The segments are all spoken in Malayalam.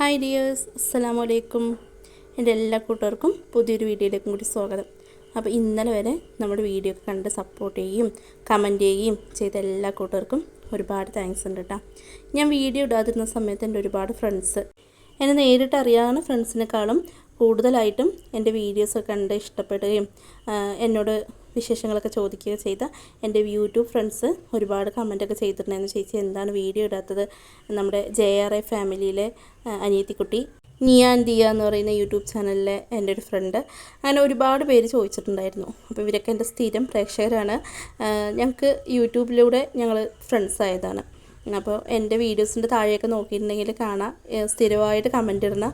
ഹായ് ഡിയേഴ്സ് അസ്സലാമു അലൈക്കും എന്റെ എല്ലാ കൂട്ടുകാർക്കും പുതിയൊരു വീഡിയോയിലേക്കും കൂടി സ്വാഗതം. അപ്പോൾ ഇന്നലെ വരെ നമ്മുടെ വീഡിയോ ഒക്കെ കണ്ട് സപ്പോർട്ട് ചെയ്യുകയും കമന്റ് ചെയ്യുകയും ചെയ്ത എല്ലാ കൂട്ടുകാർക്കും ഒരുപാട് താങ്ക്സ് ഉണ്ട് കേട്ടോ ഞാൻ വീഡിയോ ഇടാതിരുന്ന സമയത്ത് എന്റെ ഒരുപാട് ഫ്രണ്ട്സ് എന്നെ നേരിട്ട് അറിയാവുന്ന ഫ്രണ്ട്സിനേക്കാളും കൂടുതലായിട്ടും എന്റെ വീഡിയോസൊക്കെ കണ്ട് ഇഷ്ടപ്പെടുകയും എന്നോട് വിശേഷങ്ങളൊക്കെ ചോദിക്കുക ചെയ്ത എന്റെ യൂട്യൂബ് ഫ്രണ്ട്സ് ഒരുപാട് കമന്റൊക്കെ ചെയ്തിട്ടുണ്ടായിരുന്നു. ചേച്ചി എന്താണ് വീഡിയോ ഇടാത്തത്? നമ്മുടെ ജെ ആർ എ ഫാമിലിയിലെ അനിയത്തിക്കുട്ടി നിയാൻ ദിയ എന്ന് പറയുന്ന യൂട്യൂബ് ചാനലിലെ എന്റെ ഒരു ഫ്രണ്ട്. അങ്ങനെ ഒരുപാട് പേര് ചോദിച്ചിട്ടുണ്ടായിരുന്നു. അപ്പോൾ ഇവരൊക്കെ എന്റെ സ്ഥിരം പ്രേക്ഷകരാണ്. ഞങ്ങൾക്ക് യൂട്യൂബിലൂടെ ഞങ്ങൾ ഫ്രണ്ട്സ് ആയതാണ് അപ്പോൾ എന്റെ വീഡിയോസിന്റെ താഴെയൊക്കെ നോക്കിയിട്ടുണ്ടെങ്കിൽ കാണാം. സ്ഥിരമായിട്ട് കമന്റ് ഇടുന്ന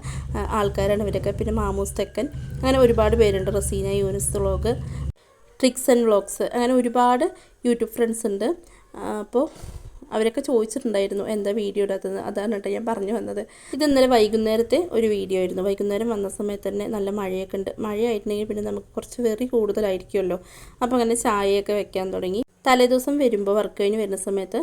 ആൾക്കാരാണ് ഇവരൊക്കെ. പിന്നെ മാമൂസ് തെക്കൻ. അങ്ങനെ ഒരുപാട് പേരുണ്ട്. Raseena Younis vlog tricks and vlogs അങ്ങനെ ഒരുപാട് യൂട്യൂബ് ഫ്രണ്ട്സ് ഉണ്ട്. അപ്പോൾ അവരൊക്കെ ചോദിച്ചിട്ടുണ്ടായിരുന്നു എന്താ വീഡിയോ ഇടാത്തത് അതാണ് കേട്ടോ ഞാൻ പറഞ്ഞു വന്നത്. ഇത് ഇന്നലെ വൈകുന്നേരത്തെ ഒരു വീഡിയോ ആയിരുന്നു. വൈകുന്നേരം വന്ന സമയത്ത് തന്നെ നല്ല മഴയൊക്കെ ഉണ്ട്. മഴയായിട്ടുണ്ടെങ്കിൽ പിന്നെ നമുക്ക് കുറച്ച് വെറി കൂടുതലായിരിക്കുമല്ലോ. അപ്പോൾ അങ്ങനെ ചായയൊക്കെ വെക്കാൻ തുടങ്ങി. തലേദിവസം വരുമ്പോൾ വർക്ക് കഴിഞ്ഞ് വരുന്ന സമയത്ത്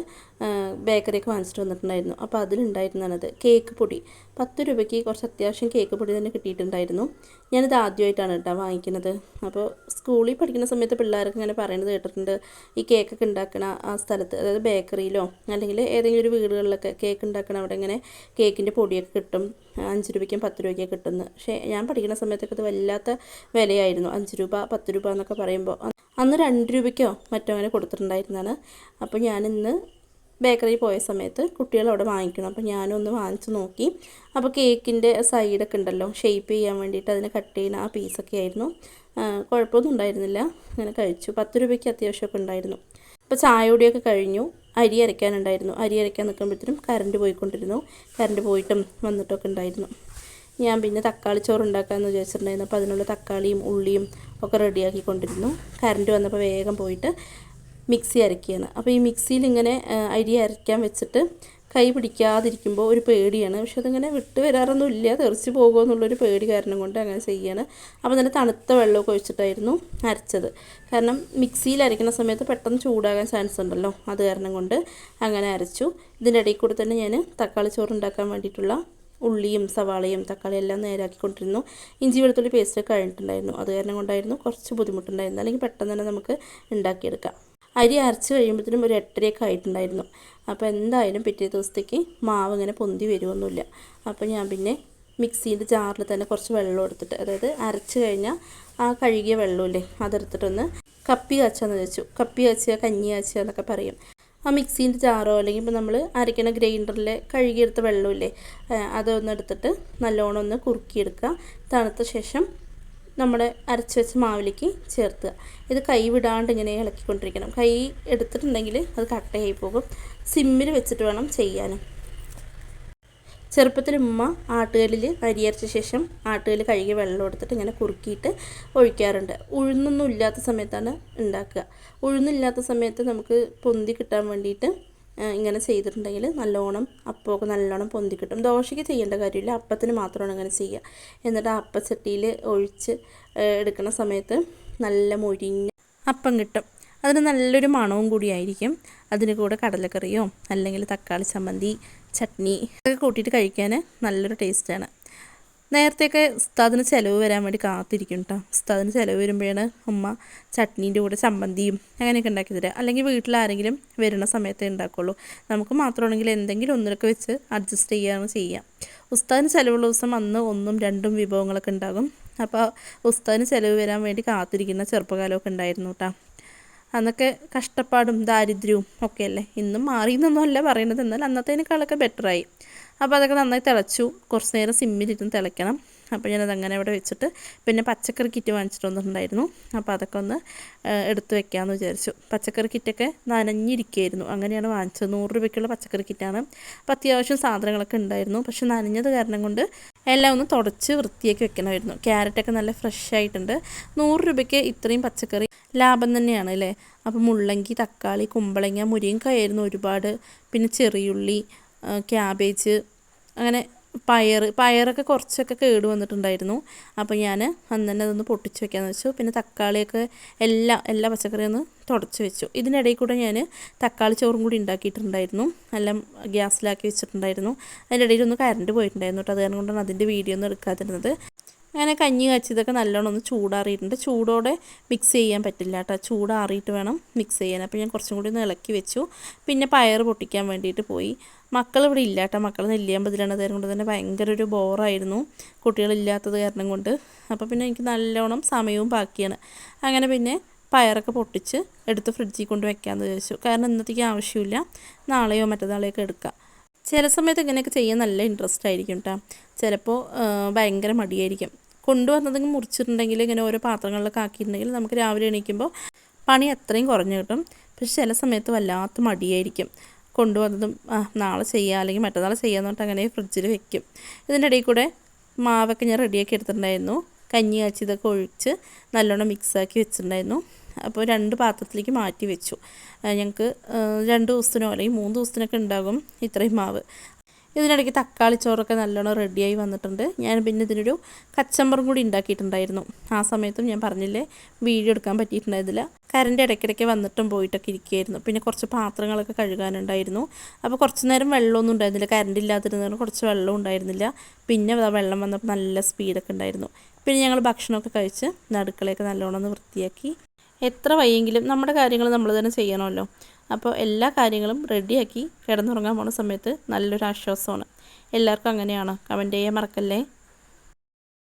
ബേക്കറിയൊക്കെ വാങ്ങിച്ചിട്ട് വന്നിട്ടുണ്ടായിരുന്നു. അപ്പോൾ അതിലുണ്ടായിരുന്നത് കേക്ക് പൊടി. പത്ത് രൂപയ്ക്ക് കുറച്ച് അത്യാവശ്യം കേക്ക് പൊടി തന്നെ കിട്ടിയിട്ടുണ്ടായിരുന്നു. ഞാനിത് ആദ്യമായിട്ടാണ് കേട്ടോ വാങ്ങിക്കുന്നത്. അപ്പോൾ സ്കൂളിൽ പഠിക്കുന്ന സമയത്ത് പിള്ളേർക്ക് ഇങ്ങനെ പറയുന്നത് കേട്ടിട്ടുണ്ട് ഈ കേക്കൊക്കെ ഉണ്ടാക്കണ ആ സ്ഥലത്ത് അതായത് ബേക്കറിയിലോ അല്ലെങ്കിൽ ഏതെങ്കിലും ഒരു വീടുകളിലൊക്കെ കേക്ക് ഉണ്ടാക്കണ അവിടെ ഇങ്ങനെ കേക്കിന്റെ പൊടിയൊക്കെ കിട്ടും. അഞ്ച് രൂപയ്ക്കും പത്ത് രൂപയ്ക്കും കിട്ടുന്നത് പക്ഷേ ഞാൻ പഠിക്കുന്ന സമയത്തൊക്കെ അത് വല്ലാത്ത വിലയായിരുന്നു. അഞ്ച് രൂപ പത്ത് രൂപ എന്നൊക്കെ പറയുമ്പോൾ അന്ന് രണ്ട് രൂപയ്ക്കോ മറ്റോ അങ്ങനെ കൊടുത്തിട്ടുണ്ടായിരുന്നതാണ്. അപ്പോൾ ഞാനിന്ന് ബേക്കറിയിൽ പോയ സമയത്ത് കുട്ടികൾ അവിടെ വാങ്ങിക്കണം. അപ്പോൾ ഞാനൊന്ന് വാങ്ങിച്ചു നോക്കി. അപ്പോൾ കേക്കിന്റെ സൈഡൊക്കെ ഉണ്ടല്ലോ ഷേപ്പ് ചെയ്യാൻ വേണ്ടിയിട്ട് അതിനെ കട്ട് ചെയ്യുന്ന ആ പീസൊക്കെ ആയിരുന്നു. കുഴപ്പമൊന്നും ഉണ്ടായിരുന്നില്ല. അങ്ങനെ കഴിച്ചു. പത്ത് രൂപയ്ക്ക് അത്യാവശ്യമൊക്കെ ഉണ്ടായിരുന്നു. അപ്പോൾ ചായ കൂടിയൊക്കെ കഴിഞ്ഞു. അരി അരയ്ക്കാനുണ്ടായിരുന്നു. അരി അരയ്ക്കാൻ നിൽക്കുമ്പോഴത്തേനും കറണ്ട് പോയിക്കൊണ്ടിരുന്നു. കറണ്ട് പോയിട്ടും വന്നിട്ടൊക്കെ ഉണ്ടായിരുന്നു. ഞാൻ പിന്നെ തക്കാളി ചോറ് ഉണ്ടാക്കാമെന്ന് വിചാരിച്ചിട്ടുണ്ടായിരുന്നു. അപ്പോൾ അതിനുള്ള തക്കാളിയും ഉള്ളിയും ഒക്കെ റെഡിയാക്കി കൊണ്ടിരുന്നു കറണ്ട് വന്നപ്പോൾ വേഗം പോയിട്ട് മിക്സി അരയ്ക്കുകയാണ്. അപ്പോൾ ഈ മിക്സിയിൽ ഇങ്ങനെ അരി അരയ്ക്കാൻ വെച്ചിട്ട് കൈ പിടിക്കാതിരിക്കുമ്പോൾ ഒരു പേടിയാണ്. പക്ഷെ അതിങ്ങനെ വിട്ട് വരാറൊന്നും ഇല്ല. തെറിച്ച് പോകുമോ എന്നുള്ളൊരു പേടി കാരണം കൊണ്ട് അങ്ങനെ ചെയ്യാണ്. അപ്പോൾ നല്ല തണുത്ത വെള്ളമൊക്കെ ഒഴിച്ചിട്ടായിരുന്നു അരച്ചത്. കാരണം മിക്സിയിൽ അരയ്ക്കുന്ന സമയത്ത് പെട്ടെന്ന് ചൂടാകാൻ ചാൻസ് ഉണ്ടല്ലോ. അത് കാരണം കൊണ്ട് അങ്ങനെ അരച്ചു. ഇതിന്റെ ഇടയിൽ കൂടെ തന്നെ ഞാൻ തക്കാളി ചോറ് ഉണ്ടാക്കാൻ വേണ്ടിയിട്ടുള്ള ഉള്ളിയും സവാളയും തക്കാളി എല്ലാം നേരാക്കിക്കൊണ്ടിരുന്നു. ഇഞ്ചി വെളുത്തുള്ളി പേസ്റ്റ് കഴിഞ്ഞിട്ടുണ്ടായിരുന്നു. അത് കാരണം കൊണ്ടായിരുന്നു കുറച്ച് ബുദ്ധിമുട്ടുണ്ടായിരുന്നു അല്ലെങ്കിൽ പെട്ടെന്ന് തന്നെ നമുക്ക് ഉണ്ടാക്കിയെടുക്കാം. അരി അരച്ച് കഴിയുമ്പോഴത്തേനും ഒരു എട്ടരയൊക്കെ ആയിട്ടുണ്ടായിരുന്നു. അപ്പോൾ എന്തായാലും പിറ്റേ ദിവസത്തേക്ക് മാവ് ഇങ്ങനെ പൊന്തി വരുമൊന്നുമില്ല അപ്പോൾ ഞാൻ പിന്നെ മിക്സീന്റെ ജാറിൽ തന്നെ കുറച്ച് വെള്ളം എടുത്തിട്ട് അതായത് അരച്ച് കഴിഞ്ഞാൽ ആ കഴുകിയ വെള്ളമില്ലേ അതെടുത്തിട്ടൊന്ന് കപ്പി കാച്ചാന്ന് വെച്ചു. കപ്പി കാച്ചുക കഞ്ഞി കാച്ചുക എന്നൊക്കെ പറയും. ആ മിക്സീന്റെ ജാറോ അല്ലെങ്കിൽ ഇപ്പോൾ നമ്മൾ അരയ്ക്കണ ഗ്രൈൻഡറിൽ കഴുകിയെടുത്ത വെള്ളമില്ലേ അതൊന്നെടുത്തിട്ട് നല്ലോണം ഒന്ന് കുറുക്കിയെടുക്കുക. തണുത്ത ശേഷം നമ്മുടെ അരച്ച് വെച്ച മാവിലേക്ക് ചേർത്തുക. ഇത് കൈ വിടാണ്ട് ഇങ്ങനെ ഇളക്കിക്കൊണ്ടിരിക്കണം. കൈ എടുത്തിട്ടുണ്ടെങ്കിൽ അത് കട്ടയായി പോകും. സിമ്മിൽ വെച്ചിട്ട് വേണം ചെയ്യാൻ. ചെറുപ്പത്തിൽ ഉമ്മ ആട്ടുകല്ലിൽ അരിയരച്ച ശേഷം ആട്ടുകല്ല് കഴുകി വെള്ളം എടുത്തിട്ട് ഇങ്ങനെ കുറുക്കിയിട്ട് ഒഴിക്കാറുണ്ട്. ഉഴുന്നൊന്നും ഇല്ലാത്ത സമയത്താണ് ഉണ്ടാക്കുക. ഉഴുന്നില്ലാത്ത സമയത്ത് നമുക്ക് പൊന്തി കിട്ടാൻ വേണ്ടിയിട്ട് ഇങ്ങനെ ചെയ്തിട്ടുണ്ടെങ്കിൽ നല്ലോണം അപ്പമൊക്കെ നല്ലോണം പൊന്തി കിട്ടും. ദോശയ്ക്ക് ചെയ്യേണ്ട കാര്യമില്ല. അപ്പത്തിന് മാത്രമാണ് ഇങ്ങനെ ചെയ്യുക. എന്നിട്ട് അപ്പച്ചട്ടിയിൽ ഒഴിച്ച് എടുക്കുന്ന സമയത്ത് നല്ല മൊരിഞ്ഞ അപ്പം കിട്ടും. അതിന് നല്ലൊരു മണവും കൂടിയായിരിക്കും അതിന് കൂടെ കടലക്കറിയോ അല്ലെങ്കിൽ തക്കാളി ചമ്മന്തി ചട്നി ഒക്കെ കൂട്ടിയിട്ട് കഴിക്കാൻ നല്ലൊരു ടേസ്റ്റാണ്. നേരത്തെയൊക്കെ ഉസ്താദിന് ചിലവ് വരാൻ വേണ്ടി കാത്തിരിക്കും കേട്ടോ ഉസ്താദിന് ചിലവ് വരുമ്പോഴാണ് ഉമ്മ ചട്നീന്റെ കൂടെ ചമ്മന്തിയും അങ്ങനെയൊക്കെ ഉണ്ടാക്കി തരിക അല്ലെങ്കിൽ വീട്ടിലാരെങ്കിലും വരുന്ന സമയത്തേ ഉണ്ടാക്കുള്ളൂ. നമുക്ക് മാത്രമാണെങ്കിൽ എന്തെങ്കിലും ഒന്നിലൊക്കെ വെച്ച് അഡ്ജസ്റ്റ് ചെയ്യുകയാണ് ചെയ്യുക ഉസ്താദിന് ചിലവുള്ള ദിവസം അന്ന് ഒന്നും രണ്ടും വിഭവങ്ങളൊക്കെ ഉണ്ടാകും. അപ്പോൾ ഉസ്താദിന് ചിലവ് വരാൻ വേണ്ടി കാത്തിരിക്കുന്ന ചെറുപ്പകാലമൊക്കെ ഉണ്ടായിരുന്നു കേട്ടോ അന്നൊക്കെ കഷ്ടപ്പാടും ദാരിദ്ര്യവും ഒക്കെ അല്ലേ ഇന്നും മാറിയെന്നൊന്നും അല്ല പറയുന്നത് എന്നാൽ അന്നത്തേനേക്കാളൊക്കെ ബെറ്ററായി അപ്പോൾ അതൊക്കെ നന്നായി തിളച്ചു. കുറച്ച് നേരം സിമ്മിലിരുന്ന് തിളയ്ക്കണം. അപ്പോൾ ഞാനത് അങ്ങനെ അവിടെ വെച്ചിട്ട് പിന്നെ പച്ചക്കറി കിറ്റ് വാങ്ങിച്ചിട്ട് വന്നിട്ടുണ്ടായിരുന്നു. അപ്പോൾ അതൊക്കെ ഒന്ന് എടുത്ത് വെക്കാമെന്ന് വിചാരിച്ചു. പച്ചക്കറി കിറ്റൊക്കെ നനഞ്ഞിരിക്കുകയായിരുന്നു. അങ്ങനെയാണ് വാങ്ങിച്ചത്. നൂറ് രൂപയ്ക്കുള്ള പച്ചക്കറി കിറ്റാണ്. അപ്പോൾ അത്യാവശ്യം സാധനങ്ങളൊക്കെ ഉണ്ടായിരുന്നു. പക്ഷെ നനഞ്ഞത് കാരണം കൊണ്ട് എല്ലാം ഒന്ന് തുടച്ച് വൃത്തിയാക്കി വെക്കണമായിരുന്നു. ക്യാരറ്റൊക്കെ നല്ല ഫ്രഷ് ആയിട്ടുണ്ട്. നൂറ് രൂപയ്ക്ക് ഇത്രയും പച്ചക്കറി ലാഭം തന്നെയാണ് അല്ലേ? അപ്പോൾ മുള്ളങ്കി തക്കാളി കുമ്പളങ്ങ മുരിങ്ങക്കായിരുന്നു ഒരുപാട്. പിന്നെ ചെറിയുള്ളി ക്യാബേജ് അങ്ങനെ പയർ പയറൊക്കെ കുറച്ചൊക്കെ കേട് വന്നിട്ടുണ്ടായിരുന്നു. അപ്പോൾ ഞാൻ അന്ന് തന്നെ അതൊന്ന് പൊട്ടിച്ച് വെക്കാമെന്ന് വെച്ചു. പിന്നെ തക്കാളിയൊക്കെ എല്ലാ എല്ലാ പച്ചക്കറിയും ഒന്ന് തുടച്ച് വെച്ചു. ഇതിനിടയിൽ കൂടെ ഞാൻ തക്കാളി ചോറും കൂടി ഉണ്ടാക്കിയിട്ടുണ്ടായിരുന്നു. എല്ലാം ഗ്യാസിലാക്കി വെച്ചിട്ടുണ്ടായിരുന്നു. അതിന്റെ ഇടയിൽ ഒന്ന് കറണ്ട് പോയിട്ടുണ്ടായിരുന്നു കേട്ടോ. അത് കാരണം കൊണ്ടാണ് അതിന്റെ വീഡിയോ ഒന്നും എടുക്കാതിരുന്നത്. അങ്ങനെ കഞ്ഞി കാച്ചിയതൊക്കെ നല്ലോണം ഒന്ന് ചൂടാറിയിട്ടുണ്ട്. ചൂടോടെ മിക്സ് ചെയ്യാൻ പറ്റില്ല കേട്ടോ. ചൂടാറിയിട്ട് വേണം മിക്സ് ചെയ്യാൻ. അപ്പോൾ ഞാൻ കുറച്ചും കൂടി ഒന്ന് ഇളക്കി വെച്ചു. പിന്നെ പയർ പൊട്ടിക്കാൻ വേണ്ടിയിട്ട് പോയി. മക്കൾ ഇവിടെ ഇല്ല കേട്ടോ. മക്കൾ നെല്ലിയാമ്പതിലാണ്. അതുകൊണ്ട് കൊണ്ട് തന്നെ ഭയങ്കര ഒരു ബോറായിരുന്നു കുട്ടികളില്ലാത്തത് കാരണം കൊണ്ട്. അപ്പോൾ പിന്നെ എനിക്ക് നല്ലോണം സമയവും ബാക്കിയാണ്. അങ്ങനെ പിന്നെ പയറൊക്കെ പൊട്ടിച്ച് എടുത്ത് ഫ്രിഡ്ജിൽ കൊണ്ട് വെക്കാമെന്ന് വിചാരിച്ചു. കാരണം ഇന്നത്തേക്ക് ആവശ്യമില്ല. നാളെയോ മറ്റന്നാളെയൊക്കെ എടുക്കാം. ചില സമയത്ത് ഇങ്ങനെയൊക്കെ ചെയ്യാൻ നല്ല ഇൻട്രസ്റ്റ് ആയിരിക്കും കേട്ടോ. ചിലപ്പോൾ ഭയങ്കര മടിയായിരിക്കും. കൊണ്ടുവന്നതെങ്കിൽ മുറിച്ചിട്ടുണ്ടെങ്കിൽ ഇങ്ങനെ ഓരോ പാത്രങ്ങളിലൊക്കെ ആക്കിയിട്ടുണ്ടെങ്കിൽ നമുക്ക് രാവിലെ എണീക്കുമ്പോൾ പണി അത്രയും കുറഞ്ഞു കിട്ടും. പക്ഷെ ചില സമയത്ത് വല്ലാത്ത മടിയായിരിക്കും. കൊണ്ടുവന്നതും നാളെ ചെയ്യുക അല്ലെങ്കിൽ മറ്റന്നാൾ ചെയ്യാമെന്ന് പറഞ്ഞിട്ട് അങ്ങനെ ഫ്രിഡ്ജിൽ വെക്കും. ഇതിന്റെ ഇടയിൽ കൂടെ മാവൊക്കെ ഞാൻ റെഡിയാക്കി എടുത്തിട്ടുണ്ടായിരുന്നു. കഞ്ഞി കാച്ചി ഇതൊക്കെ ഒഴിച്ച് നല്ലോണം മിക്സാക്കി വെച്ചിട്ടുണ്ടായിരുന്നു. അപ്പോൾ രണ്ട് പാത്രത്തിലേക്ക് മാറ്റി വെച്ചു. ഞങ്ങൾക്ക് രണ്ട് ദിവസത്തിനോ അല്ലെങ്കിൽ മൂന്ന് ദിവസത്തിനൊക്കെ ഉണ്ടാകും ഇത്രയും മാവ്. ഇതിനിടയ്ക്ക് തക്കാളി ചോറൊക്കെ നല്ലോണം റെഡിയായി വന്നിട്ടുണ്ട്. ഞാൻ പിന്നെ ഇതിനൊരു കച്ചമ്പറും കൂടി ഉണ്ടാക്കിയിട്ടുണ്ടായിരുന്നു. ആ സമയത്തും ഞാൻ പറഞ്ഞില്ലേ വീഡിയോ എടുക്കാൻ പറ്റിയിട്ടുണ്ടായിരുന്നില്ല. കരണ്ട് ഇടയ്ക്കിടയ്ക്ക് വന്നിട്ടും പോയിട്ടൊക്കെ ഇരിക്കുകയായിരുന്നു. പിന്നെ കുറച്ച് പാത്രങ്ങളൊക്കെ കഴുകാനുണ്ടായിരുന്നു. അപ്പോൾ കുറച്ച് നേരം വെള്ളമൊന്നും ഉണ്ടായിരുന്നില്ല. കരണ്ട് ഇല്ലാതിരുന്നതുകൊണ്ട് കുറച്ച് വെള്ളം ഉണ്ടായിരുന്നില്ല. പിന്നെ വെള്ളം വന്നപ്പോൾ നല്ല സ്പീഡൊക്കെ ഉണ്ടായിരുന്നു. പിന്നെ ഞങ്ങൾ ഭക്ഷണമൊക്കെ കഴിച്ച് നടുക്കളയൊക്കെ നല്ലോണം ഒന്ന് വൃത്തിയാക്കി. എത്ര വയ്യെങ്കിലും നമ്മുടെ കാര്യങ്ങൾ നമ്മൾ തന്നെ ചെയ്യണമല്ലോ. അപ്പോൾ എല്ലാ കാര്യങ്ങളും റെഡിയാക്കി കിടന്നുറങ്ങാൻ പോണ സമയത്ത് നല്ലൊരു ആശ്വാസമാണ്. എല്ലാവർക്കും അങ്ങനെയാണോ? കമന്റ് ചെയ്യാൻ മറക്കല്ലേ?